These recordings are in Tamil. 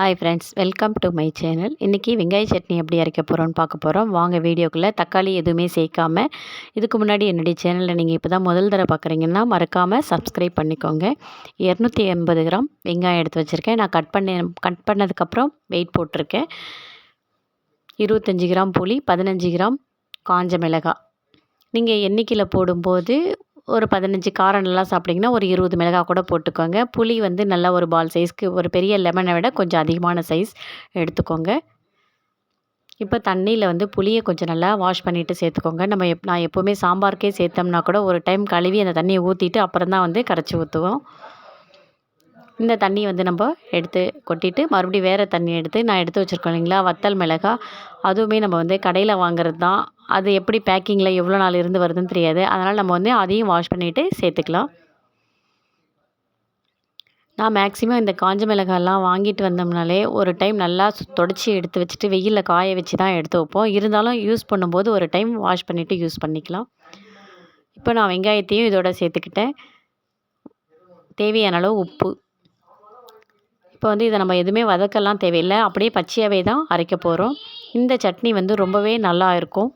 Hi friends welcome to my channel இன்றைக்கி வெங்காய சட்னி எப்படி அரைக்க போகிறோம்னு பார்க்க போகிறோம் வாங்க வீடியோக்குள்ளே தக்காளி எதுவுமே சேர்க்காம இதுக்கு முன்னாடி என்னுடைய சேனலில் நீங்கள் இப்போ தான் முதல் தடவை பார்க்குறீங்கன்னா மறக்காமல் சப்ஸ்கிரைப் பண்ணிக்கோங்க. இரநூத்தி எண்பது கிராம் வெங்காயம் எடுத்து வச்சுருக்கேன். நான் கட் பண்ணி கட் பண்ணதுக்கப்புறம் வெயிட் போட்டிருக்கேன். இருபத்தஞ்சி கிராம் புளி பதினஞ்சு கிராம் காஞ்ச மிளகாய். நீங்கள் எண்ணிக்கையில் போடும்போது ஒரு பதினஞ்சு காரம் நல்லா சாப்பிட்டிங்கன்னா ஒரு இருபது மிளகாய் கூட போட்டுக்கோங்க. புளி வந்து நல்லா ஒரு பால் சைஸ்க்கு ஒரு பெரிய லெமனை விட கொஞ்சம் அதிகமான சைஸ் எடுத்துக்கோங்க. இப்போ தண்ணியில் வந்து புளியை கொஞ்சம் நல்லா வாஷ் பண்ணிவிட்டு சேர்த்துக்கோங்க. நம்ம எப் நான் எப்போவுமே சாம்பாருக்கே சேர்த்தோம்னா கூட ஒரு டைம் கழுவி அந்த தண்ணியை ஊற்றிட்டு அப்புறம் தான் வந்து கரைச்சி ஊற்றுவோம் இந்த தண்ணி வந்து நம்ம எடுத்து கொட்டிட்டு மறுபடியும் வேறு தண்ணி எடுத்து நான் எடுத்து வச்சுருக்கோம் இல்லைங்களா? வத்தல் மிளகா. அதுவுமே நம்ம வந்து கடையில் வாங்குறது தான். அது எப்படி பேக்கிங்கில் எவ்வளோ நாள் இருந்து வருதுன்னு தெரியாது. அதனால் நம்ம வந்து அதையும் வாஷ் பண்ணிவிட்டு சேர்த்துக்கலாம். நான் மேக்ஸிமம் இந்த காஞ்ச மிளகாயெல்லாம் வாங்கிட்டு வந்தோம்னாலே ஒரு டைம் நல்லா தொடச்சி எடுத்து வச்சுட்டு வெயிலில் காய வச்சு தான் எடுத்து வைப்போம். இருந்தாலும் யூஸ் பண்ணும்போது ஒரு டைம் வாஷ் பண்ணிவிட்டு யூஸ் பண்ணிக்கலாம். இப்போ நான் வெங்காயத்தையும் இதோட சேர்த்துக்கிட்டேன். தேவையான அளவு உப்பு. இப்போ வந்து இதை நம்ம எதுவுமே வதக்கலாம் தேவையில்லை. அப்படியே பச்சையாகவே தான் அரைக்க போகிறோம் இந்த சட்னி வந்து ரொம்பவே நல்லா இருக்கும்.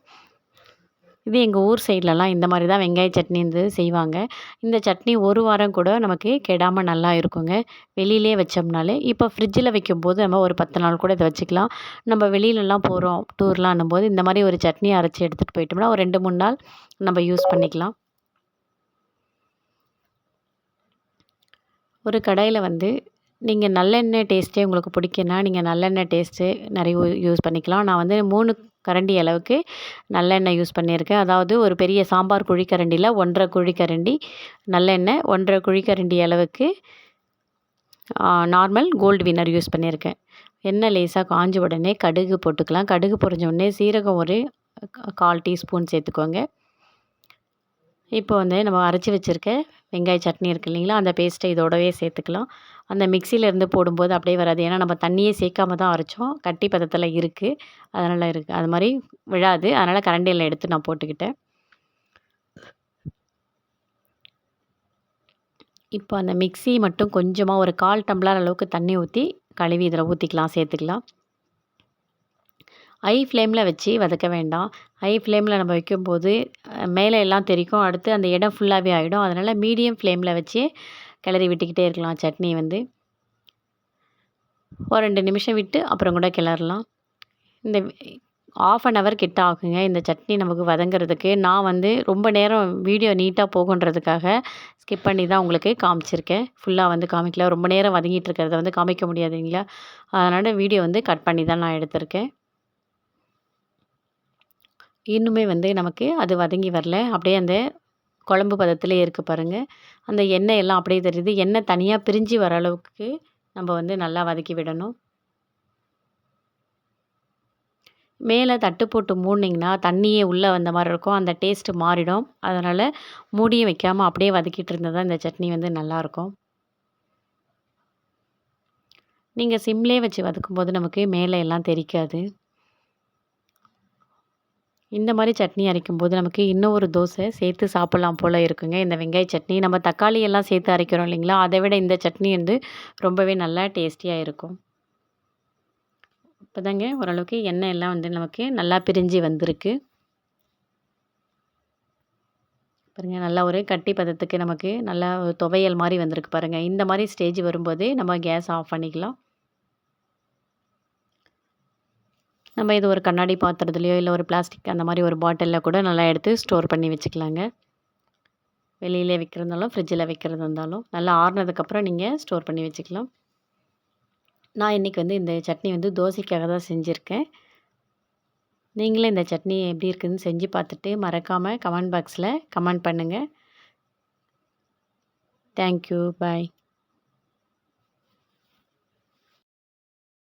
இது எங்கள் ஊர் சைட்லலாம் இந்த மாதிரி தான் வெங்காய சட்னி வந்து செய்வாங்க. இந்த சட்னி ஒரு வாரம் கூட நமக்கு கெடாமல் நல்லா இருக்குங்க. வெளியிலே வச்சோம்னாலே இப்போ ஃப்ரிட்ஜில் வைக்கும்போது நம்ம ஒரு பத்து நாள் கூட இதை வச்சுக்கலாம். நம்ம வெளியிலலாம் போகிறோம் டூர்லாம் போது இந்த மாதிரி ஒரு சட்னி அரைச்சி எடுத்துகிட்டு போயிட்டோம்னா ஒரு ரெண்டு மூணு நாள் நம்ம யூஸ் பண்ணிக்கலாம். ஒரு கடாயில் வந்து நீங்கள் நல்லெண்ணெய் டேஸ்ட்டே உங்களுக்கு பிடிக்குன்னா நீங்கள் நல்லெண்ணெய் டேஸ்ட்டு நிறைய யூஸ் பண்ணிக்கலாம். நான் வந்து மூணு கரண்டி அளவுக்கு நல்லெண்ணெய் யூஸ் பண்ணியிருக்கேன். அதாவது ஒரு பெரிய சாம்பார் குழிக்கரண்டியில் ஒன்றரை குழிக்கரண்டி நல்லெண்ணெய் ஒன்றரை குழிக்கரண்டி அளவுக்கு நார்மல் கோல்டு வினர் யூஸ் பண்ணியிருக்கேன். எண்ணெய் லேசாக காஞ்ச உடனே கடுகு போட்டுக்கலாம். கடுகு பொறிஞ்ச உடனே சீரகம் ஒரு கால் டீஸ்பூன் சேர்த்துக்கோங்க. இப்போ வந்து நம்ம அரைச்சி வச்சுருக்க வெங்காய சட்னி இருக்குது இல்லைங்களா அந்த பேஸ்ட்டை இதோடவே சேர்த்துக்கலாம். அந்த மிக்சியிலேருந்து போடும்போது அப்படியே வராது. ஏன்னா நம்ம தண்ணியே சேர்க்காம தான் அரைச்சோம். கட்டி பதத்தில் இருக்குது அதனால் இருக்குது அது மாதிரி விழாது. அதனால் கரண்டியில் எடுத்து நான் போட்டுக்கிட்டேன். இப்போ அந்த மிக்சி மட்டும் கொஞ்சமாக ஒரு கால் டம்ளர் அளவுக்கு தண்ணி ஊற்றி கழுவி இதில் ஊற்றிக்கலாம் சேர்த்துக்கலாம். ஐ ஃப்ளேமில் வச்சு வதக்க வேண்டாம். ஹை ஃப்ளேமில் நம்ம வைக்கும்போது மேலே எல்லாம் தெரிக்கும். அடுத்து அந்த இடம் ஃபுல்லாகவே ஆகிடும் அதனால் மீடியம் ஃப்ளேமில் வச்சு கிளறி விட்டுக்கிட்டே இருக்கலாம் சட்னி வந்து. ஒரு ரெண்டு நிமிஷம் விட்டு அப்புறம் கூட கிளறலாம். இந்த ஆஃப் அன் ஹவர் கிட்ட ஆகுங்க. இந்த சட்னி நமக்கு வதங்கிறதுக்கு. நான் வந்து ரொம்ப நேரம் வீடியோ நீட்டாக போகுன்றதுக்காக ஸ்கிப் பண்ணி தான் உங்களுக்கு காமிச்சிருக்கேன். ஃபுல்லாக வந்து காமிக்கல. ரொம்ப நேரம் வதங்கிட்டு இருக்கிறத வந்து காமிக்க முடியாதுங்களா? அதனால் வீடியோ வந்து கட் பண்ணி தான் நான் எடுத்திருக்கேன். இன்னுமே வந்து நமக்கு அது வதங்கி வரல. அப்படியே அந்த குழம்பு பதத்திலே இருக்குது பாருங்கள் அந்த எண்ணெய் எல்லாம் அப்படியே தெரியுது. எண்ணெய் தனியாக பிரிஞ்சு வர அளவுக்கு நம்ம வந்து நல்லா வதக்கி விடணும். மேலே தட்டு போட்டு மூடினீங்கன்னா தண்ணியே உள்ளே வந்த மாதிரி இருக்கும். அந்த டேஸ்ட்டு மாறிடும். அதனால் மூடியும் வைக்காமல் அப்படியே வதக்கிட்டு இருந்தால் தான் இந்த சட்னி வந்து நல்லாயிருக்கும் நீங்கள் சிம்லே வச்சு வதக்கும்போது நமக்கு மேலே எல்லாம் தெரிக்காது. இந்த மாதிரி சட்னி அரைக்கும்போது நமக்கு இன்னும் ஒரு தோசை சேர்த்து சாப்பிட்லாம் போல் இருக்குங்க. இந்த வெங்காய சட்னி நம்ம தக்காளி எல்லாம் சேர்த்து அரைக்கிறோம் இல்லைங்களா? அதை விட இந்த சட்னி வந்து ரொம்பவே நல்லா டேஸ்டியாக இருக்கும். இப்போ தாங்க ஓரளவுக்கு எண்ணெய் எல்லாம் வந்து நமக்கு நல்லா பிரிஞ்சு வந்திருக்கு. பாருங்கள் நல்லா ஒரு கட்டி பதத்துக்கு நமக்கு நல்லா துவையல் மாதிரி வந்திருக்கு பாருங்கள் இந்த மாதிரி ஸ்டேஜ் வரும்போது நம்ம கேஸ் ஆஃப் பண்ணிக்கலாம். நம்ம இது ஒரு கண்ணாடி பாத்திரத்துலையோ இல்லை ஒரு பிளாஸ்டிக் அந்த மாதிரி ஒரு பாட்டிலில் கூட நல்லா எடுத்து ஸ்டோர் பண்ணி வச்சுக்கலாங்க. வெளியிலே வைக்கிறதாலும் ஃப்ரிட்ஜில் வைக்கிறது இருந்தாலும் நல்லா ஆறுனதுக்கப்புறம் நீங்கள் ஸ்டோர் பண்ணி வச்சுக்கலாம். நான் இன்றைக்கி வந்து இந்த சட்னி வந்து தோசைக்காக தான் செஞ்சுருக்கேன். நீங்களே இந்த சட்னி எப்படி இருக்குதுன்னு செஞ்சு பார்த்துட்டு மறக்காமல் கமெண்ட் பாக்ஸில் கமெண்ட் பண்ணுங்கள் தேங்க்யூ பாய்